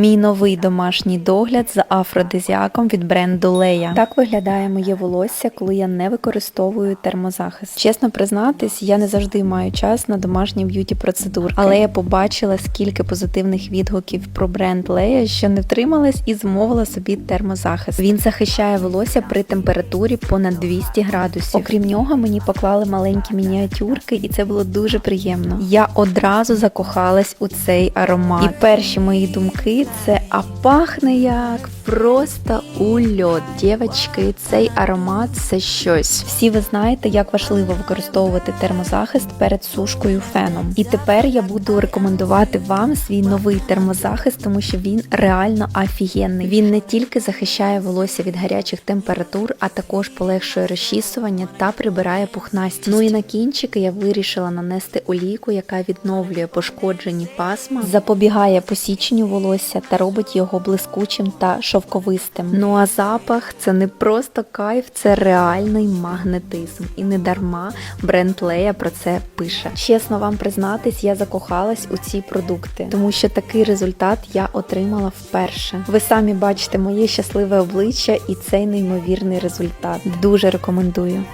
Мій новий домашній догляд з афродизіаком від бренду Лея. Так виглядає моє волосся, коли я не використовую термозахист. Чесно признатись, я не завжди маю час на домашні б'юті процедури, але я побачила скільки позитивних відгуків про бренд Лея, що не втрималась і замовила собі термозахист. Він захищає волосся при температурі понад 200 градусів. Окрім нього, мені поклали маленькі мініатюрки, і це було дуже приємно. Я одразу закохалась у цей аромат. І перші мої думки це а пахне як просто ульот. Дівчатки, цей аромат це щось. Всі ви знаєте, як важливо використовувати термозахист перед сушкою феном. І тепер я буду рекомендувати вам свій новий термозахист, тому що він реально офігенний. Він не тільки захищає волосся від гарячих температур, а також полегшує розчісування та прибирає пухнастість. Ну і на кінчики я вирішила нанести олійку, яка відновлює пошкоджені пасма, запобігає посіченню волосся та робить його блискучим та шовковистим. Ну а запах це не просто кайф, це реальний магнетизм. І не дарма бренд Лея про це пише. Чесно вам признатись, я закохалась у ці продукти, тому що такий результат я отримала вперше. Ви самі бачите моє щасливе обличчя і цей неймовірний результат. Дуже рекомендую.